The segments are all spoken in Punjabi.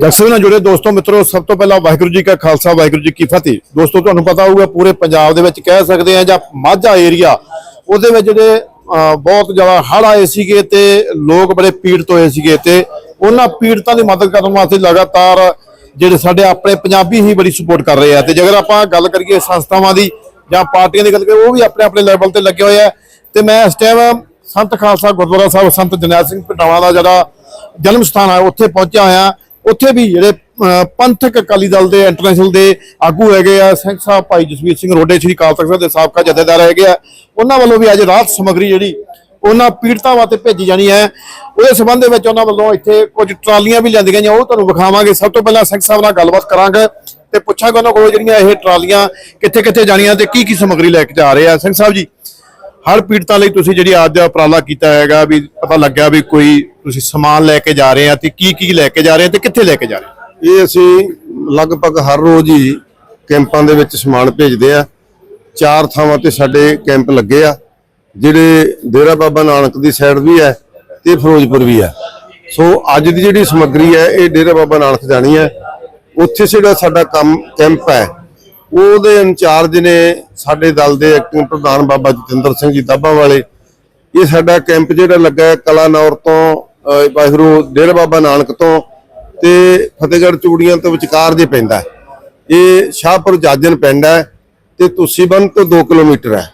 ਜਗਸੇ ਨਾਲ ਜੁੜੇ ਦੋਸਤੋ, ਮਿੱਤਰੋ, ਸਭ ਤੋਂ ਪਹਿਲਾਂ ਵਾਹਿਗੁਰੂ ਜੀ ਕਾ ਖਾਲਸਾ, ਵਾਹਿਗੁਰੂ ਜੀ ਕੀ ਫਤਿਹ। ਦੋਸਤੋ, ਤੁਹਾਨੂੰ ਪਤਾ ਹੋਊਗਾ, ਪੂਰੇ ਪੰਜਾਬ ਦੇ ਵਿੱਚ ਕਹਿ ਸਕਦੇ ਆ ਜਾਂ ਮਾਝਾ ਏਰੀਆ, ਉਹਦੇ ਵਿੱਚ ਜਿਹੜੇ ਬਹੁਤ ਜ਼ਿਆਦਾ ਹੜ ਆਏ ਸੀਗੇ ਤੇ ਲੋਕ ਬੜੇ ਪੀੜਤ ਹੋਏ ਸੀਗੇ ਤੇ ਉਹਨਾਂ ਪੀੜਤਾਂ ਦੀ ਮਦਦ ਕਰਨ ਵਾਸਤੇ ਲਗਾਤਾਰ ਜਿਹੜੇ ਸਾਡੇ ਆਪਣੇ ਪੰਜਾਬੀ ਹੀ ਬੜੀ ਸਪੋਰਟ ਕਰ ਰਹੇ ਆ। ਤੇ ਜੇਕਰ ਆਪਾਂ ਗੱਲ ਕਰੀਏ ਸੰਸਥਾਵਾਂ ਦੀ ਜਾਂ ਪਾਰਟੀਆਂ ਦੀ ਗੱਲ ਕਰੀਏ, ਉਹ ਵੀ ਆਪਣੇ ਆਪਣੇ ਲੈਵਲ ਤੇ ਲੱਗੇ ਹੋਏ ਆ। ਤੇ ਮੈਂ ਇਸ ਟਾਈਮ ਸੰਤ ਖਾਲਸਾ ਗੁਰਦੁਆਰਾ ਸਾਹਿਬ, ਸੰਤ ਜਨੈਲ ਸਿੰਘ ਪਟਾਵਾ ਦਾ ਜਿਹੜਾ ਜਨਮ ਸਥਾਨ ਹੈ ਉੱਥੇ ਪਹੁੰਚਿਆ ਹੋਇਆ। ਉੱਥੇ ਵੀ ਜਿਹੜੇ ਪੰਥਕ ਅਕਾਲੀ ਦਲ ਦੇ ਇੰਟਰਨੈਸ਼ਨਲ ਦੇ ਆਗੂ ਹੈਗੇ ਆ, ਸਿੰਘ ਸਾਹਿਬ ਭਾਈ ਜਸਵੀਰ ਸਿੰਘ ਰੋਡੇ, ਸ੍ਰੀ ਅਕਾਲ ਤਖਤ ਸਾਹਿਬ ਦੇ ਸਾਬਕਾ ਜਥੇਦਾਰ ਹੈਗੇ ਆ। ਉਹਨਾਂ ਵੱਲੋਂ ਵੀ ਅੱਜ ਰਾਤ ਸਮੱਗਰੀ ਜਿਹੜੀ, ਉਹਨਾਂ ਪੀੜਤਾਂ ਵਾਸਤੇ ਭੇਜੀ ਜਾਣੀ ਹੈ। ਉਹਦੇ ਸੰਬੰਧ ਦੇ ਵਿੱਚ ਉਹਨਾਂ ਵੱਲੋਂ ਇੱਥੇ ਕੁਝ ਟਰਾਲੀਆਂ ਵੀ ਲਿਆਂਦੀਆਂ ਗਈਆਂ, ਉਹ ਤੁਹਾਨੂੰ ਵਿਖਾਵਾਂਗੇ। ਸਭ ਤੋਂ ਪਹਿਲਾਂ ਸਿੰਘ ਸਾਹਿਬ ਨਾਲ ਗੱਲਬਾਤ ਕਰਾਂਗੇ ਤੇ ਪੁੱਛਾਂਗੇ ਉਹਨਾਂ ਕੋਲ ਜਿਹੜੀਆਂ ਇਹ ਟਰਾਲੀਆਂ ਕਿੱਥੇ ਕਿੱਥੇ ਜਾਣੀਆਂ ਤੇ ਕੀ ਕੀ ਸਮੱਗਰੀ ਲੈ ਕੇ ਜਾ ਰਹੇ ਆ। ਸਿੰਘ ਸਾਹਿਬ ਜੀ ਹਰ ਪੀੜਤਾਂ ਲਈ ਤੁਸੀਂ ਜਿਹੜੀ ਅੱਜ ਦਾ ਉਪਰਾਲਾ ਕੀਤਾ ਹੈਗਾ ਵੀ ਪਤਾ ਲੱਗਿਆ ਵੀ ਕੋਈ ਤੁਸੀਂ ਸਮਾਨ ਲੈ ਕੇ ਜਾ ਰਹੇ ਆ ਤੇ ਕੀ ਕੀ ਲੈ ਕੇ ਜਾ ਰਹੇ ਆ ਤੇ ਕਿੱਥੇ ਲੈ ਕੇ ਜਾ ਰਹੇ ਇਹ ਅਸੀਂ ਲਗਭਗ ਹਰ ਰੋਜ਼ ਹੀ ਕੈਂਪਾਂ ਦੇ ਵਿੱਚ ਸਮਾਨ ਭੇਜਦੇ ਆ। ਚਾਰ ਥਾਵਾਂ ਤੇ ਸਾਡੇ ਕੈਂਪ ਲੱਗੇ ਆ। ਜਿਹੜੇ ਡੇਰਾ ਬਾਬਾ ਨਾਨਕ ਦੀ ਸਾਈਡ ਵੀ ਹੈ ਤੇ ਫਿਰੋਜ਼ਪੁਰ ਵੀ ਹੈ। ਸੋ ਅੱਜ ਦੀ ਜਿਹੜੀ ਸਮੱਗਰੀ ਹੈ, ਇਹ ਡੇਰਾ ਬਾਬਾ ਨਾਨਕ ਜਾਣੀ ਹੈ। ਉੱਥੇ ਜਿਹੜਾ ਸਾਡਾ ਕੰਮ ਕੈਂਪ ਹੈ ਉਹਦੇ ਇੰਚਾਰਜ ਨੇ ਸਾਡੇ ਦਲ ਦੇ ਐਕਟਿੰਗ ਪ੍ਰਧਾਨ ਬਾਬਾ ਜਤਿੰਦਰ ਸਿੰਘ ਜੀ ਦਾਬਾ ਵਾਲੇ ਇਹ ਸਾਡਾ ਕੈਂਪ ਜਿਹੜਾ ਲੱਗਾ ਕਲਾਨੌਰ ਤੋਂ ਅਹ, ਵਾਹਿਗੁਰੂ ਡੇਰਾ ਬਾਬਾ ਨਾਨਕ ਤੋਂ ਤੇ ਫਤਿਹਗੜ੍ਹ ਚੂੜੀਆਂ ਤੋਂ ਵਿਚਕਾਰ ਜੇ ਪੈਂਦਾ ਇਹ ਸ਼ਾਹਪੁਰ ਜਾਜਨ ਪਿੰਡ ਹੈ ਤੇ ਤੁਸੀਬਨ ਤੋਂ 2 ਕਿਲੋਮੀਟਰ ਹੈ।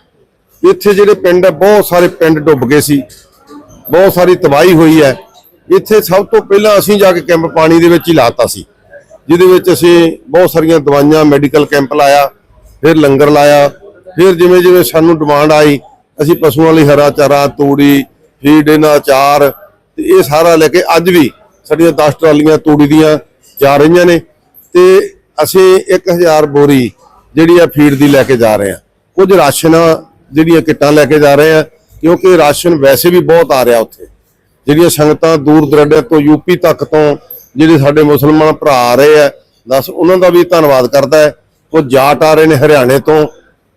ਇੱਥੇ ਜਿਹੜੇ ਪਿੰਡ ਹੈ ਬਹੁਤ ਸਾਰੇ ਪਿੰਡ ਡੁੱਬ ਗਏ ਸੀ ਬਹੁਤ ਸਾਰੀ ਤਬਾਹੀ ਹੋਈ ਹੈ। ਇੱਥੇ ਸਭ ਤੋਂ ਪਹਿਲਾਂ ਅਸੀਂ ਜਾ ਕੇ ਕੈਂਪ ਪਾਣੀ ਦੇ ਵਿੱਚ ਹੀ ਲਾਤਾ ਸੀ। ਜਿਹਦੇ ਵਿੱਚ ਅਸੀਂ ਬਹੁਤ ਸਾਰੀਆਂ ਦਵਾਈਆਂ ਮੈਡੀਕਲ ਕੈਂਪ ਲਾਇਆ, ਫਿਰ ਲੰਗਰ ਲਾਇਆ, ਫਿਰ ਜਿਵੇਂ ਜਿਵੇਂ ਸਾਨੂੰ ਡਿਮਾਂਡ ਆਈ, ਅਸੀਂ ਪਸ਼ੂਆਂ ਲਈ ਹਰਾ ਚਾਰਾ, ਤੂੜੀ ਫੀਡ ਇਹਨਾਂ ਅਚਾਰ ਤੇ ਇਹ ਸਾਰਾ ਲੈ ਕੇ ਅੱਜ ਵੀ ਸਾਡੀਆਂ 10 ਟਰਾਲੀਆਂ ਤੂੜੀ ਦੀਆਂ ਜਾ ਰਹੀਆਂ ਨੇ, ਤੇ ਅਸੀਂ 1000 ਬੋਰੀ ਜਿਹੜੀ ਆ ਫੀਡ ਦੀ ਲੈ ਕੇ ਜਾ ਰਹੇ ਹਾਂ। ਕੁਝ ਰਾਸ਼ਨ ਜਿਹੜੀਆਂ ਕਿੱਟਾਂ ਲੈ ਕੇ ਜਾ ਰਹੇ ਆ ਕਿਉਂਕਿ ਰਾਸ਼ਨ ਵੈਸੇ ਵੀ ਬਹੁਤ ਆ ਰਿਹਾ ਉੱਥੇ। ਜਿਹੜੀਆਂ ਸੰਗਤਾਂ ਦੂਰ ਦਰਾਡੇ ਤੋਂ ਯੂਪੀ ਤੱਕ ਤੋਂ ਜਿਹੜੇ ਸਾਡੇ ਮੁਸਲਮਾਨ ਭਰਾ ਆ ਰਹੇ ਆ, ਦੱਸ ਉਹਨਾਂ ਦਾ ਵੀ ਧੰਨਵਾਦ ਕਰਦਾ ਹੈ। ਕੁਝ ਜਾਟ ਆ ਰਹੇ ਨੇ ਹਰਿਆਣੇ ਤੋਂ,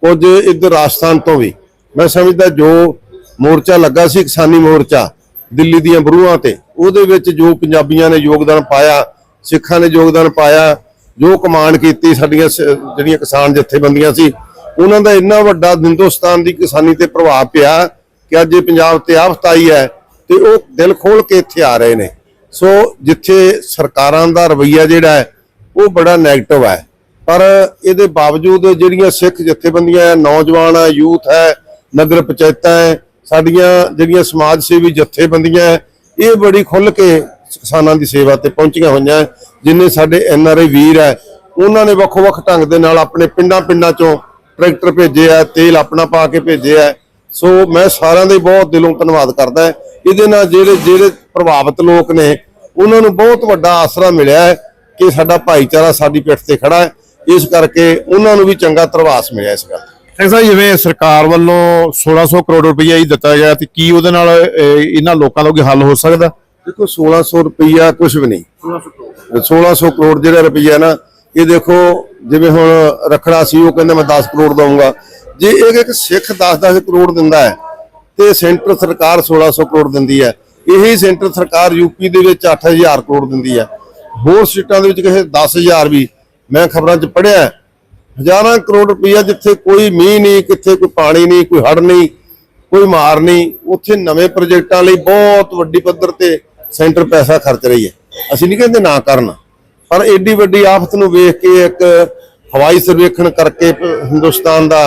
ਕੁਝ ਇੱਧਰ ਰਾਜਸਥਾਨ ਤੋਂ ਵੀ। ਮੈਂ ਸਮਝਦਾ ਜੋ ਮੋਰਚਾ ਲੱਗਾ ਸੀ ਕਿਸਾਨੀ ਮੋਰਚਾ, ਦਿੱਲੀ ਦੀਆਂ ਬਰੂਹਾਂ ਤੇ, ਉਹਦੇ ਵਿੱਚ ਜੋ ਪੰਜਾਬੀਆਂ ਨੇ ਯੋਗਦਾਨ ਪਾਇਆ, ਸਿੱਖਾਂ ਨੇ ਯੋਗਦਾਨ ਪਾਇਆ, ਜੋ ਕਮਾਂਡ ਕੀਤੀ ਸਾਡੀਆਂ ਸ- ਜਿਹੜੀਆਂ ਕਿਸਾਨ ਜਥੇਬੰਦੀਆਂ ਸੀ, ਉਹਨਾਂ ਦਾ ਇੰਨਾ ਵੱਡਾ ਹਿੰਦੁਸਤਾਨ ਦੀ ਕਿਸਾਨੀ ਤੇ ਪ੍ਰਭਾਵ ਪਿਆ ਕਿ ਅੱਜ ਇਹ ਪੰਜਾਬ ਤੇ ਆਫਤ ਆਈ ਹੈ ਤੇ ਉਹ ਦਿਲ ਖੋਲ ਕੇ ਇੱਥੇ ਆ ਰਹੇ ਨੇ। ਸੋ ਜਿੱਥੇ ਸਰਕਾਰਾਂ ਦਾ ਰਵੱਈਆ ਜਿਹੜਾ ਹੈ, ਉਹ ਬੜਾ ਨੈਗੇਟਿਵ ਹੈ ਪਰ ਇਹਦੇ ਬਾਵਜੂਦ ਜਿਹੜੀਆਂ ਸਿੱਖ ਜਥੇਬੰਦੀਆਂ ਹੈ, ਨੌਜਵਾਨ ਹੈ, ਯੂਥ ਹੈ, ਨਗਰ ਪੰਚਾਇਤਾਂ ਹੈ, ਸਾਡੀਆਂ ਜਿਹੜੀਆਂ ਸਮਾਜ ਸੇਵੀ ਜਥੇਬੰਦੀਆਂ ਹੈ, ਇਹ ਬੜੀ ਖੁੱਲ ਕੇ ਕਿਸਾਨਾਂ ਦੀ ਸੇਵਾ ਤੇ ਪਹੁੰਚੀਆਂ ਹੋਈਆਂ ਹੈ। ਜਿੰਨੇ ਸਾਡੇ ਐਨ ਆਰ ਆਈ ਵੀਰ ਹੈ, ਉਹਨਾਂ ਨੇ ਵੱਖੋ-ਵੱਖ ਢੰਗ ਦੇ ਨਾਲ ਆਪਣੇ ਪਿੰਡਾਂ-ਪਿੰਡਾਂ ਚੋਂ ਟਰੈਕਟਰ ਭੇਜੇ ਆ ਤੇਲ ਆਪਣਾ ਪਾ ਕੇ ਭੇਜੇ ਆ ਸੋ ਮੈਂ ਸਾਰਿਆਂ ਦਾ ਬਹੁਤ ਦਿਲੋਂ ਧੰਨਵਾਦ ਕਰਦਾ ਹਾਂ। ਇਹਦੇ ਨਾਲ ਜਿਹੜੇ ਜਿਹੜੇ ਪ੍ਰਭਾਵਿਤ ਲੋਕ ਨੇ ਉਹਨਾਂ ਨੂੰ ਬਹੁਤ ਵੱਡਾ ਆਸਰਾ ਮਿਲਿਆ ਹੈ ਕਿ ਸਾਡਾ ਭਾਈਚਾਰਾ ਸਾਡੀ ਪਿੱਠ ਤੇ ਖੜਾ ਹੈ। ਇਸ ਕਰਕੇ ਉਹਨਾਂ ਨੂੰ ਵੀ ਚੰਗਾ ਧਰਵਾਸ ਮਿਲਿਆ ਇਸ ਗੱਲ ਸਿੰਘ ਸਾਹਿਬ ਜਿਵੇਂ ਸਰਕਾਰ ਵੱਲੋਂ 1600 ਕਰੋੜ ਰੁਪਈਆ ਹੀ ਦਿੱਤਾ ਗਿਆ ਤੇ ਕੀ ਉਹਦੇ ਨਾਲ ਇਹਨਾਂ ਲੋਕਾਂ ਦਾ ਕੋਈ ਹੱਲ ਹੋ ਸਕਦਾ? ਦੇਖੋ 1600 ਰੁਪਈਆ ਕੁਝ ਵੀ ਨਹੀਂ। 1600 ਕਰੋੜ ਜਿਹੜਾ ਰੁਪਈਆ ਨਾ ਇਹ ਦੇਖੋ ਜਿਵੇਂ ਹੁਣ ਰਖੜਾ ਸੀ ਉਹ ਕਹਿੰਦਾ ਮੈਂ 10 ਕਰੋੜ ਦਊਂਗਾ। ਜੇ ਇਹ ਇੱਕ ਸਿੱਖ 10-10 ਕਰੋੜ ਦਿੰਦਾ ਹੈ, ਤੇ ਸੈਂਟਰ ਸਰਕਾਰ 1600 ਕਰੋੜ ਦਿੰਦੀ ਹੈ। ਇਹੀ ਸੈਂਟਰ ਸਰਕਾਰ ਯੂਪੀ ਦੇ ਵਿੱਚ 8000 ਕਰੋੜ ਦਿੰਦੀ ਹੈ। ਹੋਰ ਸਟੇਟਾਂ ਦੇ ਵਿੱਚ ਕਿਸੇ 10000 ਵੀ ਮੈਂ ਖਬਰਾਂ 'ਚ ਪੜ੍ਹਿਆ ਹਜ਼ਾਰਾਂ ਕਰੋੜ ਰੁਪਈਆ ਜਿੱਥੇ ਕੋਈ ਮੀਂਹ ਨਹੀਂ, ਕਿੱਥੇ ਕੋਈ ਪਾਣੀ ਨਹੀਂ, ਕੋਈ ਹੜ੍ਹ ਨਹੀਂ, ਕੋਈ ਮਾਰ ਨਹੀਂ, ਉੱਥੇ ਨਵੇਂ ਪ੍ਰੋਜੈਕਟਾਂ ਲਈ ਬਹੁਤ ਵੱਡੀ ਪੱਧਰ ਤੇ ਸੈਂਟਰ ਪੈਸਾ ਖਰਚ ਰਹੀ ਹੈ। ਅਸੀਂ ਨਹੀਂ ਕਹਿੰਦੇ ਨਾ ਕਰਨ, ਪਰ ਐਡੀ ਵੱਡੀ ਆਫਤ ਨੂੰ ਵੇਖ ਕੇ ਇੱਕ ਹਵਾਈ ਸਰਵੇਖਣ ਕਰਕੇ ਹਿੰਦੁਸਤਾਨ ਦਾ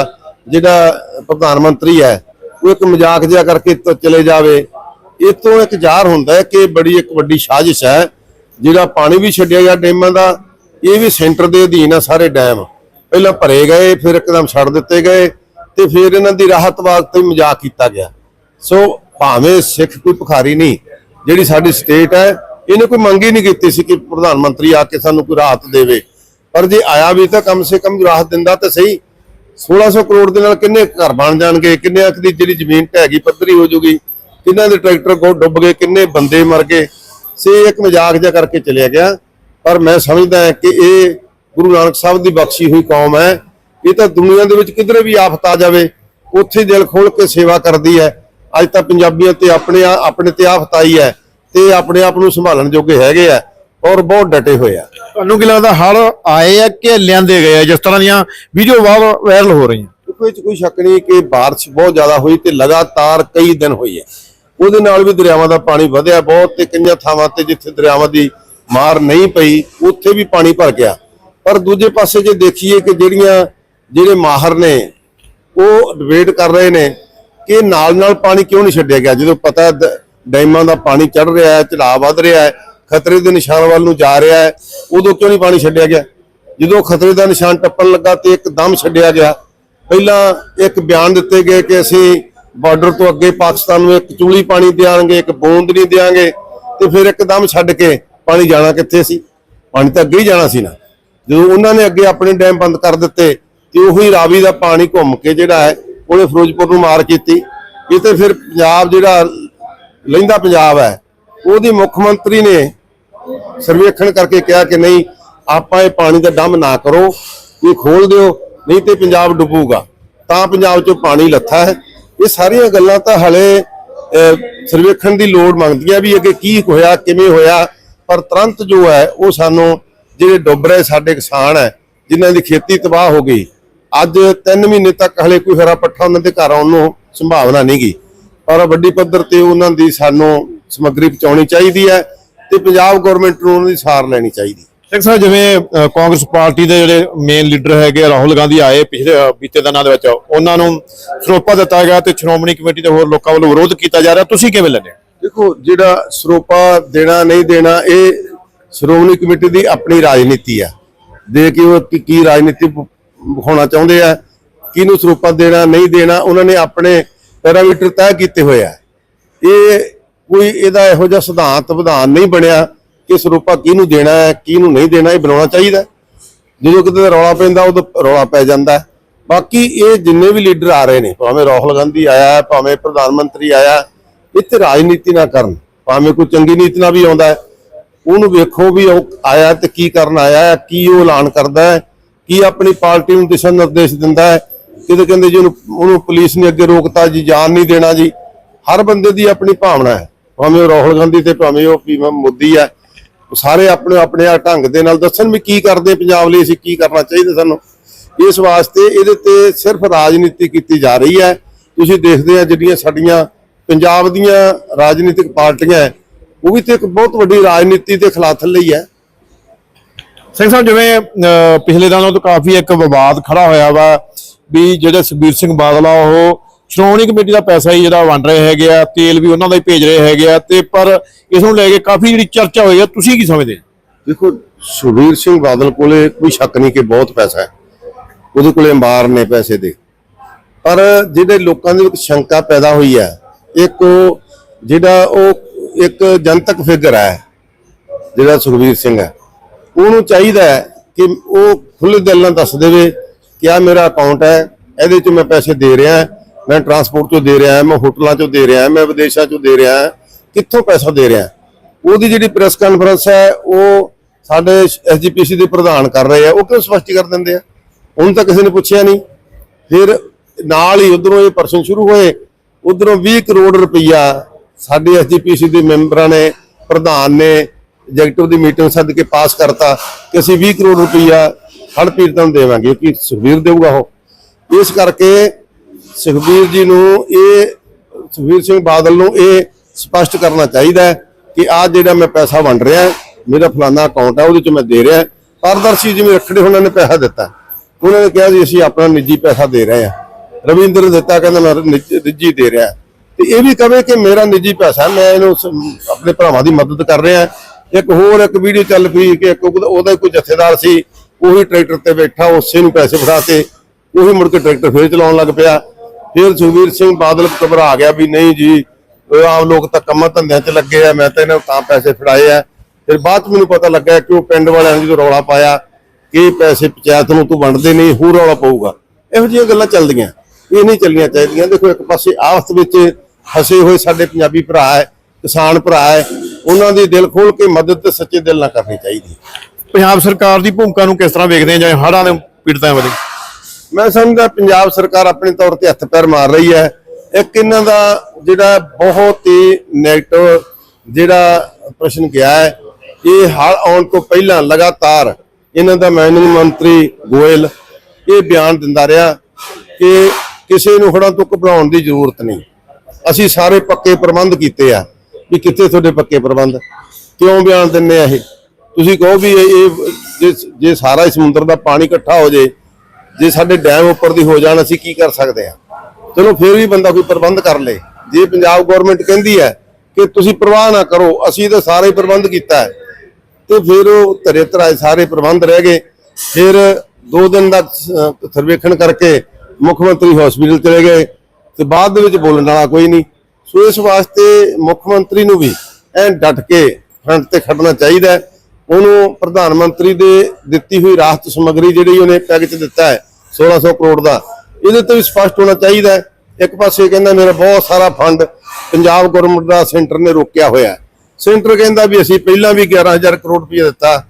ਜਿਹੜਾ ਪ੍ਰਧਾਨ ਮੰਤਰੀ ਹੈ, ਉਹ ਇੱਕ ਮਜ਼ਾਕ ਜਿਹਾ ਕਰਕੇ ਚਲੇ ਜਾਵੇ। ਇਹ ਤੋਂ ਇੱਕ ਜ਼ਾਹਰ ਹੁੰਦਾ ਹੈ ਕਿ ਬੜੀ ਇੱਕ ਵੱਡੀ ਸਾਜ਼ਿਸ਼ ਹੈ, ਜਿਹੜਾ ਪਾਣੀ ਵੀ ਛੱਡਿਆ ਗਿਆ ਡੈਮਾਂ ਦਾ, ਇਹ ਵੀ ਸੈਂਟਰ ਦੇ ਅਧੀਨ ਆ ਸਾਰੇ ਡੈਮ। ਪਹਿਲਾਂ ਭਰੇ ਗਏ, ਫਿਰ ਇੱਕਦਮ ਛੱਡ ਦਿੱਤੇ ਗਏ ਤੇ ਫਿਰ ਇਹਨਾਂ ਦੀ ਰਾਹਤ ਵਾਸਤੇ ਮਜ਼ਾਕ ਕੀਤਾ ਗਿਆ। ਸੋ ਭਾਵੇਂ ਸਿੱਖ ਕੋਈ ਭਿਖਾਰੀ ਨਹੀਂ, ਜਿਹੜੀ ਸਾਡੀ ਸਟੇਟ ਹੈ, ਇਹਨੇ ਕੋਈ ਮੰਗ ਹੀ ਨਹੀਂ ਕੀਤੀ ਸੀ ਕਿ ਪ੍ਰਧਾਨ ਮੰਤਰੀ ਆ ਕੇ ਸਾਨੂੰ ਕੋਈ ਰਾਹਤ ਦੇਵੇ। ਪਰ ਜੇ ਆਇਆ ਵੀ ਤਾਂ ਕਮ ਸੇ ਕਮ ਰਾਹਤ ਦਿੰਦਾ ਤਾਂ ਸਹੀ 1600 ਕਰੋੜ ਦੇ ਨਾਲ ਕਿੰਨੇ ਘਰ ਬਣ ਜਾਣਗੇ, ਕਿੰਨੇ ਅੱਖ ਦੀ ਜਿਹੜੀ ਜ਼ਮੀਨ ਢਹਿ ਗਈ, ਪੱਧਰੀ ਹੋ ਜੂਗੀ, ਕਿੰਨਾਂ ਦੇ ਟਰੈਕਟਰ ਕੋ ਡੁੱਬ ਗਏ, ਕਿੰਨੇ ਬੰਦੇ ਮਰ ਗਏ, ਸੇ ਇੱਕ ਮਜ਼ਾਕ ਜਿਹਾ ਕਰਕੇ ਚਲਿਆ ਗਿਆ। ਪਰ ਮੈਂ ਸਮਝਦਾ ਕਿ ਇਹ ਗੁਰੂ ਨਾਨਕ ਸਾਹਿਬ ਦੀ ਬਖਸ਼ੀ ਹੋਈ ਕੌਮ ਹੈ। ਇਹ ਤਾਂ ਦੁਨੀਆ ਦੇ ਵਿੱਚ ਕਿਧਰੇ ਵੀ ਆਫਤ ਆ ਜਾਵੇ, ਉੱਥੇ ਦਿਲ ਖੋਲ ਕੇ ਸੇਵਾ ਕਰਦੀ ਹੈ। ਅੱਜ ਤਾਂ ਪੰਜਾਬੀਆਂ ਤੇ ਆਪਣੇ ਆਪਣੇ ਤੇ ਆਫਤ ਆਈ ਹੈ ਤੇ ਆਪਣੇ ਆਪ ਨੂੰ ਸੰਭਾਲਣ ਜੋਗੇ ਹੈਗੇ ਆ। ਔਰ ਬਹੁਤ ਡਟੇ ਹੋਏ ਆ ਤੁਹਾਨੂੰ ਕੀ ਲੱਗਦਾ ਹੜ ਆਏ ਆ ਕਿ ਲਿਆਂਦੇ ਗਏ ਆ ਜਿਸ ਤਰ੍ਹਾਂ ਦੀਆਂ ਵੀਡੀਓ ਵਾਇਰਲ ਹੋ ਰਹੀਆਂ ਕੋਈ ਚ ਕੋਈ ਸ਼ੱਕ ਨਹੀਂ ਕਿ بارش ਬਹੁਤ ਜ਼ਿਆਦਾ ਹੋਈ ਤੇ ਲਗਾਤਾਰ ਕਈ ਦਿਨ ਹੋਈ ਹੈ ਉਹਦੇ ਨਾਲ ਵੀ ਦਰਿਆਵਾਂ ਦਾ ਪਾਣੀ ਵਧਿਆ ਬਹੁਤ ਤੇ ਕਈਆਂ ਥਾਵਾਂ ਤੇ ਜਿੱਥੇ ਦਰਿਆਵਾਂ ਦੀ ਮਾਰ ਨਹੀਂ ਪਈ ਉੱਥੇ ਵੀ ਪਾਣੀ ਭਰ ਗਿਆ ਪਰ ਦੂਜੇ ਪਾਸੇ ਜੇ ਦੇਖੀਏ ਕਿ ਜਿਹੜੀਆਂ ਜਿਹੜੇ ਮਾਹਰ ਨੇ ਉਹ ਡਿਬੇਟ ਕਰ ਰਹੇ ਨੇ ਕਿ ਨਾਲ ਨਾਲ ਪਾਣੀ ਕਿਉਂ ਨਹੀਂ ਛੱਡਿਆ ਗਿਆ ਜਦੋਂ ਪਤਾ ਦ- ਡੈਮਾਂ ਦਾ ਪਾਣੀ ਚੜ ਰਿਹਾ ਹੈ ਚੜਾਅ ਵੱਧ ਰਿਹਾ ਹੈ ਖਤਰੇ ਦੇ ਨਿਸ਼ਾਨ ਵੱਲ ਨੂੰ ਜਾ ਰਿਹਾ ਹੈ, ਉਦੋਂ ਕਿਉਂ ਨਹੀਂ ਪਾਣੀ ਛੱਡਿਆ ਗਿਆ? ਜਦੋਂ ਖਤਰੇ ਦਾ ਨਿਸ਼ਾਨ ਟੱਪਣ ਲੱਗਾ ਤੇ ਇੱਕਦਮ ਛੱਡਿਆ ਗਿਆ। ਪਹਿਲਾਂ ਇੱਕ ਬਿਆਨ ਦਿੱਤੇ ਗਏ ਕਿ ਅਸੀਂ ਬਾਰਡਰ ਤੋਂ ਅੱਗੇ ਪਾਕਿਸਤਾਨ ਨੂੰ ਇੱਕ ਚੂਲੀ ਪਾਣੀ ਦਿਆਂਗੇ, ਇੱਕ ਬੂੰਦ ਨਹੀਂ ਦਿਆਂਗੇ ਤੇ ਫਿਰ ਇੱਕਦਮ ਛੱਡ ਕੇ ਪਾਣੀ ਜਾਣਾ ਕਿੱਥੇ ਸੀ? ਪਾਣੀ ਤਾਂ ਅੱਗੇ ਹੀ ਜਾਣਾ ਸੀ ਨਾ। ਜਦੋਂ ਉਹਨਾਂ ਨੇ ਅੱਗੇ ਆਪਣੇ ਡੈਮ ਬੰਦ ਕਰ ਦਿੱਤੇ ਤੇ ਉਹੀ ਰਾਵੀ ਦਾ ਪਾਣੀ ਘੁੰਮ ਕੇ ਜਿਹੜਾ ਹੈ, ਉਹਨੇ ਫਿਰੋਜ਼ਪੁਰ ਨੂੰ ਮਾਰ ਕੀਤੀ। ਇਹ ਤੇ ਫਿਰ ਪੰਜਾਬ ਜਿਹੜਾ, ਲੈਂਦਾ ਪੰਜਾਬ ਹੈ, ਉਹਦੀ ਮੁੱਖ ਮੰਤਰੀ ਨੇ ਸਰਵੇਖਣ ਕਰਕੇ ਕਿਹਾ ਕਿ ਨਹੀਂ ਆਪਾਂ ਇਹ ਪਾਣੀ ਦਾ ਡੰਮ ਨਾ ਕਰੋ ਇਹ ਖੋਲ ਦਿਓ ਨਹੀਂ ਤੇ ਪੰਜਾਬ ਡੁੱਬੂਗਾ। ਤਾਂ ਪੰਜਾਬ ਚੋਂ ਪਾਣੀ ਲੱਥਾ ਹੈ। ਇਹ ਸਾਰੀਆਂ ਗੱਲਾਂ ਤਾਂ ਹਲੇ ਅਹ, ਸਰਵੇਖਣ ਦੀ ਲੋੜ ਮੰਗਦੀਆਂ ਵੀ ਅੱਗੇ ਕੀ ਹੋਇਆ ਕਿਵੇਂ ਹੋਇਆ ਪਰ ਤੁਰੰਤ ਜੋ ਹੈ ਉਹ ਸਾਨੂੰ ਜਿਹੜੇ ਡੁੱਬ ਰਹੇ ਸਾਡੇ ਕਿਸਾਨ ਹੈ ਜਿਨ੍ਹਾਂ ਦੀ ਖੇਤੀ ਤਬਾਹ ਹੋ ਗਈ ਅੱਜ 3 ਮਹੀਨੇ ਤੱਕ ਹਲੇ ਕੋਈ ਹਰਾ ਪੱਠਾ ਉਹਨਾਂ ਦੇ ਘਰ ਆਉਣ ਨੂੰ ਸੰਭਾਵਨਾ ਨਹੀਂ ਗਈ। ਪਰ ਵੱਡੀ ਪੱਧਰ ਤੇ ਉਹਨਾਂ ਦੀ ਸਾਨੂੰ ਸਮੱਗਰੀ ਪਹੁੰਚਾਉਣੀ ਚਾਹੀਦੀ ਹੈ। ਤੇ ਪੰਜਾਬ ਗਵਰਨਮੈਂਟ ਨੂੰ ਉਹਨਾਂ ਦੀ ਸਾਰ ਲੈਣੀ ਚਾਹੀਦੀ। ਸਿੰਘ ਸਾਹਿਬ ਜਿਵੇਂ ਕਾਂਗਰਸ ਪਾਰਟੀ ਦੇ ਜਿਹੜੇ ਮੇਨ ਲੀਡਰ ਹੈਗੇ ਰਾਹੁਲ ਗਾਂਧੀ ਆਏ ਪਿਛਲੇ ਬੀਤੇ ਦਿਨਾਂ ਦੇ ਵਿੱਚ। ਉਹਨਾਂ ਨੂੰ ਸਰੋਪਾ ਦਿੱਤਾ ਗਿਆ ਤੇ ਸ਼੍ਰੋਮਣੀ ਕਮੇਟੀ ਦੇ ਹੋਰ ਲੋਕਾਂ ਵੱਲੋਂ ਵਿਰੋਧ ਕੀਤਾ ਜਾ ਰਿਹਾ। ਤੁਸੀਂ ਕਿਵੇਂ ਲੈਂਦੇ? ਦੇਖੋ ਜਿਹੜਾ ਸਰੋਪਾ ਦੇਣਾ ਨਹੀਂ ਦੇਣਾ ਇਹ ਸ਼੍ਰੋਮਣੀ ਕਮੇਟੀ ਦੀ ਆਪਣੀ ਰਾਜਨੀਤੀ ਆ। ਦੇ ਕਿ ਉਹ ਕੀ- ਕੀ ਰਾਜਨੀਤੀ ਵਿਖਾਉਣਾ ਚਾਹੁੰਦੇ ਆ ਕਿਹਨੂੰ ਸਰੋਪਾ ਦੇਣਾ ਨਹੀਂ ਦੇਣਾ ਉਹਨਾਂ ਨੇ ਆਪਣੇ ਪੈਰਾਮੀਟਰ ਤੈਅ ਕੀਤੇ ਹੋਏ ਆ। ਇਹ ਕੋਈ ਇਹਦਾ ਇਹੋ ਜਿਹਾ ਸਿਧਾਂਤ ਵਿਧਾਨ ਨਹੀਂ ਬਣਿਆ ਕਿ ਸਰੂਪਾ ਕਿਹਨੂੰ ਦੇਣਾ ਹੈ ਕਿਹਨੂੰ ਨਹੀਂ ਦੇਣਾ, ਇਹ ਬਣਾਉਣਾ ਚਾਹੀਦਾ ਜਦੋਂ ਕਿਤੇ ਰੌਲਾ ਪੈਂਦਾ, ਉਦੋਂ ਰੌਲਾ ਪੈ ਜਾਂਦਾ ਬਾਕੀ ਇਹ ਜਿੰਨੇ ਵੀ ਲੀਡਰ ਆ ਰਹੇ ਨੇ, ਭਾਵੇਂ ਰਾਹੁਲ ਗਾਂਧੀ ਆਇਆ ਭਾਵੇਂ ਪ੍ਰਧਾਨ ਮੰਤਰੀ ਆਇਆ ਇੱਥੇ ਰਾਜਨੀਤੀ ਨਾ ਕਰਨ, ਭਾਵੇਂ ਕੋਈ ਚੰਗੀ ਨੀਤੀ ਨਾਲ ਵੀ ਆਉਂਦਾ ਉਹਨੂੰ ਵੇਖੋ ਵੀ ਉਹ ਆਇਆ ਤੇ ਕੀ ਕਰਨ ਆਇਆ ਕੀ ਉਹ ਐਲਾਨ ਕਰਦਾ ਹੈ, ਕੀ ਆਪਣੀ ਪਾਰਟੀ ਨੂੰ ਦਿਸ਼ਾ ਨਿਰਦੇਸ਼ ਦਿੰਦਾ ਹੈ। ਕਿਤੇ ਕਹਿੰਦੇ ਜੀ ਉਹਨੂੰ ਉਹਨੂੰ ਪੁਲਿਸ ਨੇ ਅੱਗੇ ਰੋਕਤਾ ਜੀ, ਜਾਨ ਨਹੀਂ ਦੇਣਾ ਜੀ। ਹਰ ਬੰਦੇ ਦੀ ਆਪਣੀ ਭਾਵਨਾ ਹੈ। ਭਾਵੇਂ ਉਹ ਰਾਹੁਲ ਗਾਂਧੀ ਤੇ ਭਾਵੇਂ ਉਹ ਪੀਐਮ ਮੋਦੀ ਹੈ ਉਹ ਸਾਰੇ ਆਪਣੇ ਆਪਣੇ ਆ ਢੰਗ ਦੇ ਨਾਲ ਦੱਸਣ ਵੀ ਕੀ ਕਰਦੇ ਪੰਜਾਬ ਲਈ ਅਸੀਂ ਕੀ ਕਰਨਾ ਚਾਹੀਦਾ ਸਾਨੂੰ। ਇਸ ਵਾਸਤੇ ਇਹਦੇ ਤੇ ਸਿਰਫ ਰਾਜਨੀਤੀ ਕੀਤੀ ਜਾ ਰਹੀ ਹੈ। ਤੁਸੀਂ ਦੇਖਦੇ ਆ ਜਿਹੜੀਆਂ ਸਾਡੀਆਂ ਪੰਜਾਬ ਦੀਆਂ ਰਾਜਨੀਤਿਕ ਪਾਰਟੀਆਂ ਹੈ, ਉਹ ਵੀ ਤੇ ਇੱਕ ਬਹੁਤ ਵੱਡੀ ਰਾਜਨੀਤੀ ਦੇ ਖਿਲਾਫ ਲਈ ਹੈ। ਸਿੰਘ ਸਾਹਿਬ ਜਿਵੇਂ ਪਿਛਲੇ ਦਿਨਾਂ ਤੋਂ ਕਾਫੀ ਇੱਕ ਵਿਵਾਦ ਖੜਾ ਹੋਇਆ ਵਾ ਵੀ ਜਿਹੜੇ ਸੁਖਬੀਰ ਸਿੰਘ ਬਾਦਲ ਆ ਉਹ ਸ਼੍ਰੋਮਣੀ ਕਮੇਟੀ ਦਾ ਪੈਸਾ ਹੀ ਜਿਹੜਾ ਵੰਡ ਰਹੇ ਹੈਗੇ ਆ, ਤੇਲ ਵੀ ਉਹਨਾਂ ਦਾ ਹੀ ਭੇਜ ਰਹੇ ਹੈਗੇ ਆ ਤੇ ਪਰ ਇਸ ਨੂੰ ਲੈ ਕੇ ਕਾਫੀ ਜਿਹੜੀ ਚਰਚਾ ਹੋਈ ਆ, ਤੁਸੀਂ ਕੀ ਸਮਝਦੇ? ਦੇਖੋ ਸੁਖਬੀਰ ਸਿੰਘ ਬਾਦਲ ਕੋਲੇ ਕੋਈ ਸ਼ੱਕ ਨਹੀਂ ਕਿ ਬਹੁਤ ਪੈਸਾ ਹੈ। ਉਹਦੇ ਕੋਲੇ ਅੰਬਾਰ ਨੇ ਪੈਸੇ ਦੇ। ਪਰ ਜਿਹੜੇ ਲੋਕਾਂ ਦੇ ਵਿੱਚ ਸ਼ੰਕਾ ਪੈਦਾ ਹੋਈ ਹੈ, ਇੱਕ ਉਹ ਜਿਹੜਾ ਉਹ ਇੱਕ ਜਨਤਕ ਫਿਗਰ ਹੈ, ਜਿਹੜਾ ਸੁਖਬੀਰ ਸਿੰਘ ਹੈ, ਉਹਨੂੰ ਚਾਹੀਦਾ ਹੈ ਕਿ ਉਹ ਖੁੱਲ੍ਹੇ ਦਿਲ ਨਾਲ ਦੱਸ ਦੇਵੇ ਕਿ ਆ ਮੇਰਾ ਅਕਾਊਂਟ ਹੈ, ਇਹਦੇ ਚ ਮੈਂ ਪੈਸੇ ਦੇ ਰਿਹਾ ਮੈਂ ਟਰਾਂਸਪੋਰਟ ਚੋਂ ਦੇ ਰਿਹਾ, ਮੈਂ ਹੋਟਲਾਂ ਚੋਂ ਦੇ ਰਿਹਾ, ਮੈਂ ਵਿਦੇਸ਼ਾਂ ਚੋਂ ਦੇ ਰਿਹਾ, ਕਿੱਥੋਂ ਪੈਸਾ ਦੇ ਰਿਹਾ? ਉਹਦੀ ਜਿਹੜੀ ਪ੍ਰੈਸ ਕਾਨਫਰੰਸ ਹੈ, ਉਹ ਸਾਡੇ ਐਸਜੀਪੀਸੀ ਦੇ ਪ੍ਰਧਾਨ ਕਰ ਰਹੇ ਆ, ਉਹ ਕਿਉਂ ਸਪਸ਼ਟ ਕਰ ਦਿੰਦੇ ਆ? ਹੁਣ ਤਾਂ ਕਿਸੇ ਨੇ ਪੁੱਛਿਆ ਨਹੀਂ। ਫਿਰ ਨਾਲ ਹੀ ਉਧਰੋਂ ਇਹ ਪਰਸਨ ਸ਼ੁਰੂ ਹੋਏ, ਉਧਰੋਂ 20 ਕਰੋੜ ਰੁਪਈਆ ਸਾਡੇ ਐਸਜੀਪੀਸੀ ਦੇ ਮੈਂਬਰਾਂ ਨੇ, ਪ੍ਰਧਾਨ ਨੇ ਐਗਜ਼ੈਕਟਿਵ ਦੀ ਮੀਟਿੰਗ ਸੱਦ ਕੇ ਪਾਸ ਕਰਤਾ ਕਿ ਅਸੀਂ 20 ਕਰੋੜ ਰੁਪਈਆ ਹੜ੍ਹ ਪੀੜਤਾਂ ਨੂੰ ਦੇਵਾਂਗੇ, ਕਿ ਸੁਖਬੀਰ ਦੇਊਗਾ ਉਹ। ਇਸ ਕਰਕੇ ਸੁਖਬੀਰ ਜੀ ਨੂੰ ਇਹ, ਸੁਖਬੀਰ ਸਿੰਘ ਬਾਦਲ ਨੂੰ ਇਹ ਸਪਸ਼ਟ ਕਰਨਾ ਚਾਹੀਦਾ ਹੈ ਕਿ ਆਹ ਜਿਹੜਾ ਮੈਂ ਪੈਸਾ ਵੰਡ ਰਿਹਾ ਮੇਰਾ ਫਲਾਨਾ ਅਕਾਊਂਟ ਹੈ, ਉਹਦੇ ਚ ਮੈਂ ਦੇ ਰਿਹਾ ਪਾਰਦਰਸ਼ੀ ਜਿਵੇਂ ਰੱਖੜੇ ਉਹਨਾਂ ਨੇ ਪੈਸਾ ਦਿੱਤਾ ਉਹਨਾਂ ਨੇ ਕਿਹਾ ਜੀ, ਅਸੀਂ ਆਪਣਾ ਨਿੱਜੀ ਪੈਸਾ ਦੇ ਰਹੇ ਹਾਂ। ਰਵਿੰਦਰ ਨੇ ਦਿੱਤਾ, ਕਹਿੰਦਾ ਮੈਂ ਨਿੱਜੀ ਦੇ ਰਿਹਾ ਤੇ ਇਹ ਵੀ ਕਵੇ ਕਿ ਮੇਰਾ ਨਿੱਜੀ ਪੈਸਾ ਮੈਂ ਇਹਨੂੰ ਆਪਣੇ ਭਰਾਵਾਂ ਦੀ ਮਦਦ ਕਰ ਰਿਹਾ ਇੱਕ ਹੋਰ ਇੱਕ ਵੀਡੀਓ ਚੱਲ ਪਈ ਕਿ ਇੱਕ ਉਹਦਾ ਉਹਦਾ ਕੋਈ ਜਥੇਦਾਰ ਸੀ, ਉਹੀ ਟਰੈਕਟਰ ਤੇ ਬੈਠਾ ਉਸੇ ਨੂੰ ਪੈਸੇ ਫੜਾਤੇ, ਉਹੀ ਮੁੜ ਕੇ ਟਰੈਕਟਰ ਫੇਰ ਚਲਾਉਣ ਲੱਗ ਪਿਆ। ਫਿਰ ਸੁਖਬੀਰ ਸਿੰਘ ਬਾਦਲ ਘਬਰਾ ਗਿਆ ਵੀ ਨਹੀਂ ਜੀ ਆਮ ਲੋਕ ਤਾਂ ਕੰਮਾਂ ਧੰਦਿਆਂ 'ਚ ਲੱਗੇ ਆ, ਮੈਂ ਤਾਂ ਇਹਨਾਂ ਨੂੰ ਤਾਂ ਪੈਸੇ ਫੜਾਏ ਆ। ਫਿਰ ਬਾਅਦ 'ਚ ਮੈਨੂੰ ਪਤਾ ਲੱਗਾ ਕਿ ਉਹ ਪਿੰਡ ਵਾਲਿਆਂ ਨੇ ਜਦੋਂ ਰੌਲਾ ਪਾਇਆ ਕਿ ਪੈਸੇ ਪੰਚਾਇਤ ਨੂੰ ਤੂੰ ਵੰਡਦੇ ਨਹੀਂ, ਹੋਰ ਰੌਲਾ ਪਊਗਾ। ਇਹੋ ਜਿਹੀਆਂ ਗੱਲਾਂ ਚੱਲਦੀਆਂ, ਇਹ ਨਹੀਂ ਚੱਲਣੀਆਂ ਚਾਹੀਦੀਆਂ। ਦੇਖੋ, ਇੱਕ ਪਾਸੇ ਆਫਤ ਵਿੱਚ ਫਸੇ ਹੋਏ ਸਾਡੇ ਪੰਜਾਬੀ ਭਰਾ ਹੈ, ਕਿਸਾਨ ਭਰਾ ਹੈ, ਉਹਨਾਂ ਦੀ ਦਿਲ ਖੋਲ ਕੇ ਮਦਦ ਤੇ ਸੱਚੇ ਦਿਲ ਨਾਲ ਕਰਨੀ ਚਾਹੀਦੀ ਪੰਜਾਬ ਸਰਕਾਰ ਦੀ ਭੂਮਿਕਾ ਨੂੰ ਕਿਸ ਤਰ੍ਹਾਂ ਵੇਖਦੇ ਆ ਜਾਂ ਹੜ੍ਹਾਂ ਦੇ ਪੀੜਤਾਂ ਬਾਰੇ? ਮੈਂ ਸਮਝਦਾ ਪੰਜਾਬ ਸਰਕਾਰ ਆਪਣੇ ਤੌਰ ਤੇ ਹੱਥ ਪੈਰ ਮਾਰ ਰਹੀ ਹੈ। ਇੱਕ ਇਹਨਾਂ ਦਾ ਜਿਹੜਾ ਬਹੁਤ ਹੀ ਨੈਗੇਟਿਵ ਜਿਹੜਾ ਪ੍ਰਸ਼ਨ ਗਿਆ ਹੈ, ਇਹ ਹਾਲ ਆਉਣ ਤੋਂ ਪਹਿਲਾਂ ਲਗਾਤਾਰ ਇਹਨਾਂ ਦਾ ਮਾਈਨਿੰਗ ਮੰਤਰੀ ਗੋਇਲ ਇਹ ਬਿਆਨ ਦਿੰਦਾ ਰਿਹਾ ਕਿ ਕਿਸੇ ਨੂੰ ਹੜਾਂ ਤੋਂ ਘਬਰਾਉਣ ਦੀ ਜ਼ਰੂਰਤ ਨਹੀਂ। ਅਸੀਂ ਸਾਰੇ ਪੱਕੇ ਪ੍ਰਬੰਧ ਕੀਤੇ ਆ ਵੀ ਕਿੱਥੇ ਤੁਹਾਡੇ ਪੱਕੇ ਪ੍ਰਬੰਧ? ਕਿਉਂ ਬਿਆਨ ਦਿੰਨੇ ਆ ਇਹ? ਤੁਸੀਂ ਕਹੋ ਵੀ ਇਹ ਜੇ ਸਾਰਾ ਸਮੁੰਦਰ ਦਾ ਪਾਣੀ ਇਕੱਠਾ ਹੋ ਜੇ ਜੇ ਸਾਡੇ ਡੈਮ ਉੱਪਰ ਦੀ ਹੋ ਜਾਣ, ਅਸੀਂ ਕੀ ਕਰ ਸਕਦੇ ਆ ਚਲੋ, ਫਿਰ ਵੀ ਬੰਦਾ ਕੋਈ ਪ੍ਰਬੰਧ ਕਰ ਲੇ। ਜੇ ਪੰਜਾਬ ਗਵਰਨਮੈਂਟ ਕਹਿੰਦੀ ਹੈ ਕਿ ਤੁਸੀਂ ਪ੍ਰਵਾਹ ਨਾ ਕਰੋ, ਅਸੀਂ ਤਾਂ ਸਾਰੇ ਪ੍ਰਬੰਧ ਕੀਤਾ ਹੈ। ਤੇ ਫਿਰ ਉਹ ਧਰੇ ਧਰਾਏ ਸਾਰੇ ਪ੍ਰਬੰਧ ਰਹਿ ਗਏ। ਫਿਰ ਦੋ ਦਿਨ ਦਾ ਸਰਵੇਖਣ ਕਰਕੇ ਮੁੱਖ ਮੰਤਰੀ ਹਸਪੀਟਲ ਚਲੇ ਗਏ ਤੇ ਬਾਅਦ ਦੇ ਵਿੱਚ ਬੋਲਣ ਵਾਲਾ ਕੋਈ ਨਹੀਂ। ਸੋ ਇਸ ਵਾਸਤੇ ਮੁੱਖ ਮੰਤਰੀ ਨੂੰ ਵੀ ਐਂ ਡਟ ਕੇ ਫਰੰਟ ਤੇ ਖੜਨਾ ਚਾਹੀਦਾ ਹੈ। ਉਹਨੂੰ ਪ੍ਰਧਾਨ ਮੰਤਰੀ ਦੇ ਦਿੱਤੀ ਹੋਈ ਰਾਹਤ ਸਮੱਗਰੀ ਜਿਹੜੀ ਉਹਨੇ ਪੈਕੇਜ ਦਿੱਤਾ ਹੈ 1600 ਕਰੋੜ ਦਾ। ਇਹਦੇ ਤੇ ਵੀ ਸਪਸ਼ਟ ਹੋਣਾ ਚਾਹੀਦਾ ਇੱਕ ਪਾਸੇ ਕਹਿੰਦਾ ਮੇਰਾ ਬਹੁਤ ਸਾਰਾ ਫੰਡ ਪੰਜਾਬ ਗਵਰਨਮੈਂਟ ਦਾ ਸੈਂਟਰ ਨੇ ਰੋਕਿਆ ਹੋਇਆ ਸੈਂਟਰ ਕਹਿੰਦਾ ਵੀ ਅਸੀਂ ਪਹਿਲਾਂ ਵੀ 11000 ਕਰੋੜ ਰੁਪਏ ਦਿੱਤਾ,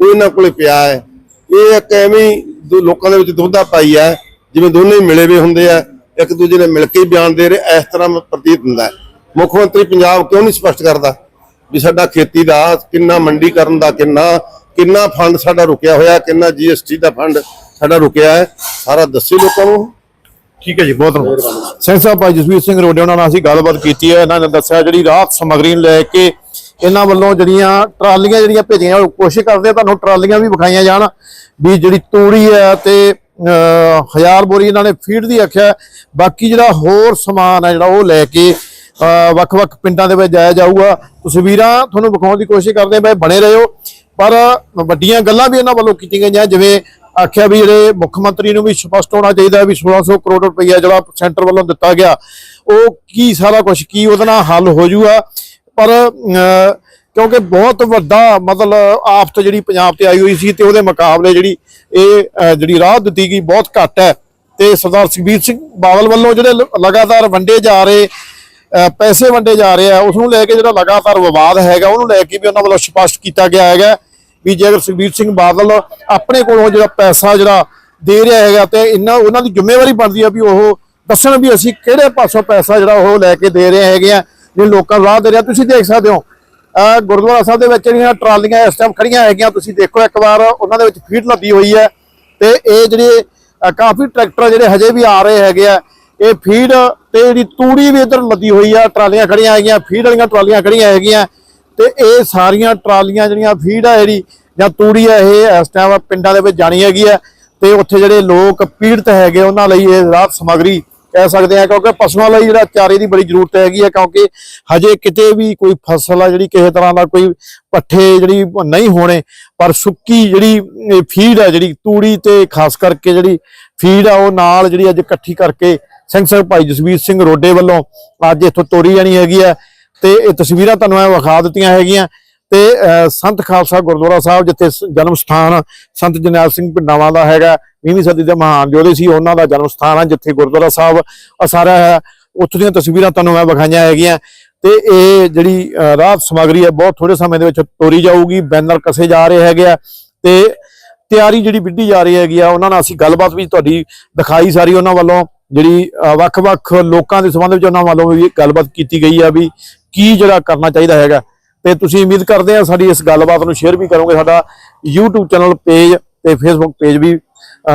ਉਹ ਇਹਨਾਂ ਕੋਲੇ ਪਿਆ ਹੈ। ਇਹ ਇੱਕ ਐਵੇਂ ਹੀ ਦੋ ਲੋਕਾਂ ਦੇ ਵਿੱਚ ਦੁੱਧਾ ਪਾਈ ਹੈ, ਜਿਵੇਂ ਦੋਨੇ ਹੀ ਮਿਲੇ ਵੇ ਹੁੰਦੇ ਆ, ਇੱਕ ਦੂਜੇ ਨੇ ਮਿਲ ਕੇ ਬਿਆਨ ਦੇ ਰਹੇ, ਇਸ ਤਰ੍ਹਾਂ ਪ੍ਰਤੀਤ ਹੁੰਦਾ ਮੁੱਖ ਮੰਤਰੀ ਪੰਜਾਬ ਕਿਉਂ ਨਹੀਂ ਸਪਸ਼ਟ ਕਰਦਾ? ਵੀ ਸਾਡਾ ਖੇਤੀ ਦਾ ਕਿੰਨਾ ਮੰਡੀਕਰਨ ਦਾ ਕਿੰਨਾ ਕਿੰਨਾ ਫੰਡ ਸਾਡਾ ਰੁਕਿਆ ਹੋਇਆ, ਕਿੰਨਾ ਜੀਐਸਟੀ ਦਾ ਫੰਡ ਸਾਡਾ ਰੁਕਿਆ ਹੈ, ਸਾਰਾ ਦੱਸੇ ਲੋਕਾਂ ਨੂੰ। ਠੀਕ ਹੈ ਜੀ, ਬਹੁਤ ਧੰਨਵਾਦ। ਸਿੰਘ ਸਾਹਿਬ, ਭਾਈ ਜਸਵੀਰ ਸਿੰਘ ਰੋਡੇ ਉਹਨਾਂ ਨਾਲ ਅਸੀਂ ਗੱਲਬਾਤ ਕੀਤੀ ਹੈ, ਇਹਨਾਂ ਨੇ ਦੱਸਿਆ ਜਿਹੜੀ ਰਾਹਤ ਸਮੱਗਰੀ ਨੂੰ ਲੈ ਕੇ ਇਹਨਾਂ ਵੱਲੋਂ ਜਿਹੜੀਆਂ ਟਰਾਲੀਆਂ ਜਿਹੜੀਆਂ ਭੇਜੀਆਂ, ਉਹ ਕੋਸ਼ਿਸ਼ ਕਰਦੇ ਆ ਤੁਹਾਨੂੰ ਟਰਾਲੀਆਂ ਵੀ ਵਿਖਾਈਆਂ ਜਾਣ, ਵੀ ਜਿਹੜੀ ਤੂੜੀ ਹੈ ਤੇ ਹਜ਼ਾਰ ਬੋਰੀ ਇਹਨਾਂ ਨੇ ਫੀਡ ਦੀ ਆਖਿਆ, ਬਾਕੀ ਜਿਹੜਾ ਹੋਰ ਸਮਾਨ ਹੈ ਜਿਹੜਾ ਉਹ ਲੈ ਕੇ ਵੱਖ-ਵੱਖ ਪਿੰਡਾਂ ਦੇ ਵਿੱਚ ਜਾਇਆ ਜਾਊਗਾ। ਤਸਵੀਰਾਂ ਤੁਹਾਨੂੰ ਵਿਖਾਉਣ ਦੀ ਕੋਸ਼ਿਸ਼ ਕਰਦੇ ਆ ਬਈ ਬਣੇ ਰਹੋ। ਪਰ ਵੱਡੀਆਂ ਗੱਲਾਂ ਵੀ ਇਹਨਾਂ ਵੱਲੋਂ ਕੀਤੀਆਂ ਗਈਆਂ, ਜਿਵੇਂ ਆਖਿਆ ਵੀ ਜਿਹੜੇ ਮੁੱਖ ਮੰਤਰੀ ਨੂੰ ਵੀ ਸਪਸ਼ਟ ਹੋਣਾ ਚਾਹੀਦਾ ਵੀ 1600 ਕਰੋੜ ਰੁਪਈਆ ਜਿਹੜਾ ਸੈਂਟਰ ਵੱਲੋਂ ਦਿੱਤਾ ਗਿਆ, ਉਹ ਕੀ ਸਾਰਾ ਕੁਝ ਕੀ ਉਹਦੇ ਨਾਲ ਹੱਲ ਹੋ ਜਾਊਗਾ? ਪਰ ਕਿਉਂਕਿ ਬਹੁਤ ਵੱਡਾ ਮਤਲਬ ਆਫਤ ਜਿਹੜੀ ਪੰਜਾਬ ਤੇ ਆਈ ਹੋਈ ਸੀ ਤੇ ਉਹਦੇ ਮੁਕਾਬਲੇ ਜਿਹੜੀ ਇਹ ਜਿਹੜੀ ਰਾਹ ਦਿੱਤੀ ਗਈ ਬਹੁਤ ਘੱਟ ਹੈ। ਤੇ ਸਰਦਾਰ ਸੁਖਬੀਰ ਸਿੰਘ ਬਾਦਲ ਵੱਲੋਂ ਜਿਹੜੇ ਲ- ਲਗਾਤਾਰ ਵੰਡੇ ਜਾ ਰਹੇ ਪੈਸੇ ਵੰਡੇ ਜਾ ਰਹੇ ਆ ਉਸ ਨੂੰ ਲੈ ਕੇ ਜਿਹੜਾ ਲਗਾਤਾਰ ਵਿਵਾਦ ਹੈਗਾ, ਉਹਨੂੰ ਲੈ ਕੇ ਵੀ ਉਹਨਾਂ ਵੱਲੋਂ ਸਪਸ਼ਟ ਕੀਤਾ ਗਿਆ ਹੈਗਾ ਵੀ ਜੇਕਰ ਸੁਖਬੀਰ ਸਿੰਘ ਬਾਦਲ ਆਪਣੇ ਕੋਲੋਂ ਜਿਹੜਾ ਪੈਸਾ ਜਿਹੜਾ ਦੇ ਰਿਹਾ ਹੈਗਾ ਤੇ ਇਹਨਾਂ ਉਹਨਾਂ ਦੀ ਜ਼ਿੰਮੇਵਾਰੀ ਬਣਦੀ ਆ ਵੀ ਉਹ ਦੱਸਣ ਵੀ ਅਸੀਂ ਕਿਹੜੇ ਪਾਸੋਂ ਪੈਸਾ ਜਿਹੜਾ ਉਹ ਲੈ ਕੇ ਦੇ ਰਹੇ ਹੈਗੇ ਆ, ਜੇ ਲੋਕਾਂ ਨੂੰ ਰਾਹ ਦੇ ਰਿਹਾ, ਤੁਸੀਂ ਦੇਖ ਸਕਦੇ ਹੋ। ਗੁਰਦੁਆਰਾ ਸਾਹਿਬ ਦੇ ਵਿੱਚ ਜਿਹੜੀਆਂ ਟਰਾਲੀਆਂ ਇਸ ਟਾਈਮ ਖੜੀਆਂ ਹੈਗੀਆਂ, ਤੁਸੀਂ ਦੇਖੋ ਇੱਕ ਵਾਰ ਉਹਨਾਂ ਦੇ ਵਿੱਚ ਫੀਡ ਲੱਦੀ ਹੋਈ ਹੈ ਤੇ ਇਹ ਜਿਹੜੇ ਕਾਫੀ ਟਰੈਕਟਰ ਜਿਹੜੇ ਹਜੇ ਵੀ ਆ ਰਹੇ ਹੈਗੇ ਆ ਇਹ ਫੀਡ ਤੇ ਜਿਹੜੀ ਤੂੜੀ ਵੀ ਇਧਰ ਲੱਦੀ ਹੋਈ ਆ, ਟਰਾਲੀਆਂ ਖੜੀਆਂ ਹੈਗੀਆਂ, ਫੀਡ ਵਾਲੀਆਂ ਟਰਾਲੀਆਂ ਖੜੀਆਂ ਹੈਗੀਆਂ ਤੇ ਇਹ ਸਾਰੀਆਂ ਟਰਾਲੀਆਂ ਜਿਹੜੀਆਂ ਫੀਡ ਆ ਜਿਹੜੀ ਜਾਂ ਤੂੜੀ ਆ, ਇਹ ਇਸ ਟਾਈਮ ਪਿੰਡਾਂ ਦੇ ਵਿੱਚ ਜਾਣੀ ਹੈਗੀ ਆ ਤੇ ਉੱਥੇ ਜਿਹੜੇ ਲੋਕ ਪੀੜਤ ਹੈਗੇ ਉਹਨਾਂ ਲਈ ਇਹ ਰਾਹਤ ਸਮੱਗਰੀ ਕਹਿ ਸਕਦੇ ਆ, ਕਿਉਂਕਿ ਪਸ਼ੂਆਂ ਲਈ ਜਿਹੜਾ ਚਾਰੇ ਦੀ ਬੜੀ ਜ਼ਰੂਰਤ ਹੈਗੀ ਆ, ਕਿਉਂਕਿ ਹਜੇ ਕਿਤੇ ਵੀ ਕੋਈ ਫਸਲ ਆ ਜਿਹੜੀ ਕਿਸੇ ਤਰ੍ਹਾਂ ਦਾ ਕੋਈ ਪੱਠੇ ਜਿਹੜੀ ਨਹੀਂ ਹੋਣੇ, ਪਰ ਸੁੱਕੀ ਜਿਹੜੀ ਫੀਡ ਆ ਜਿਹੜੀ ਤੂੜੀ ਤੇ ਖਾਸ ਕਰਕੇ ਜਿਹੜੀ ਫੀਡ ਆ, ਉਹ ਨਾਲ ਜਿਹੜੀ ਅੱਜ ਇਕੱਠੀ ਕਰਕੇ ਸਿੰਘ ਸਾਹਿਬ ਭਾਈ ਜਸਵੀਰ ਸਿੰਘ ਰੋਡੇ ਵੱਲੋਂ ਅੱਜ ਇੱਥੋਂ ਤੋਰੀ ਜਾਣੀ ਹੈਗੀ ਹੈ ਤੇ ਇਹ ਤਸਵੀਰਾਂ ਤੁਹਾਨੂੰ ਮੈਂ ਵਿਖਾ ਦਿੱਤੀਆਂ ਹੈਗੀਆਂ ਤੇ ਸੰਤ ਖਾਲਸਾ ਗੁਰਦੁਆਰਾ ਸਾਹਿਬ ਜਿੱਥੇ ਸ- ਜਨਮ ਸਥਾਨ ਸੰਤ ਜਨੈਲ ਸਿੰਘ ਪਿੰਡਾਵਾਂ ਦਾ ਹੈਗਾ 20ਵੀਂ ਸਦੀ ਦੇ ਮਹਾਨ ਯੋਧੇ ਸੀ ਉਹਨਾਂ ਦਾ ਜਨਮ ਸਥਾਨ ਹੈ ਜਿੱਥੇ ਗੁਰਦੁਆਰਾ ਸਾਹਿਬ ਅਸਾਰਾ ਹੈ। ਉੱਥੋਂ ਦੀਆਂ ਤਸਵੀਰਾਂ ਤੁਹਾਨੂੰ ਮੈਂ ਵਿਖਾਈਆਂ ਹੈਗੀਆਂ ਤੇ ਇਹ ਜਿਹੜੀ ਅਹ, ਰਾਹਤ ਸਮੱਗਰੀ ਹੈ ਬਹੁਤ ਥੋੜੇ ਸਮੇਂ ਦੇ ਵਿੱਚ ਤੋਰੀ ਜਾਊਗੀ ਬੈਨਰ ਕਸੇ ਜਾ ਰਹੇ ਹੈਗੇ ਆ ਤੇ ਤਿਆਰੀ ਜਿਹੜੀ ਵਿੱਢੀ ਜਾ ਰਹੀ ਹੈਗੀ ਆ ਉਹਨਾਂ ਨਾਲ ਅਸੀਂ ਗੱਲਬਾਤ ਵੀ ਤੁਹਾਡੀ ਦਿਖਾਈ ਸਾਰੀ ਉਹਨਾਂ ਵੱਲੋਂ। ਜਿਹੜੀ ਵੱਖ-ਵੱਖ ਲੋਕਾਂ ਦੇ ਸੰਬੰਧ ਵਿੱਚ ਉਹਨਾਂ ਵੱਲੋਂ ਵੀ ਗੱਲਬਾਤ ਕੀਤੀ ਗਈ ਆ ਵੀ ਕੀ ਜਿਹੜਾ ਕਰਨਾ ਚਾਹੀਦਾ ਹੈਗਾ। ਤੇ ਤੁਸੀਂ ਉਮੀਦ ਕਰਦੇ ਆ ਸਾਡੀ ਇਸ ਗੱਲਬਾਤ ਨੂੰ ਸ਼ੇਅਰ ਵੀ ਕਰੋਗੇ, ਸਾਡਾ YouTube ਚੈਨਲ ਪੇਜ ਤੇ Facebook ਪੇਜ ਵੀ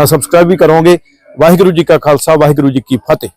ਸਬਸਕ੍ਰਾਈਬ ਵੀ ਕਰੋਗੇ। ਵਾਹਿਗੁਰੂ ਜੀ ਕਾ ਖਾਲਸਾ, ਵਾਹਿਗੁਰੂ ਜੀ ਕੀ ਫਤਿਹ।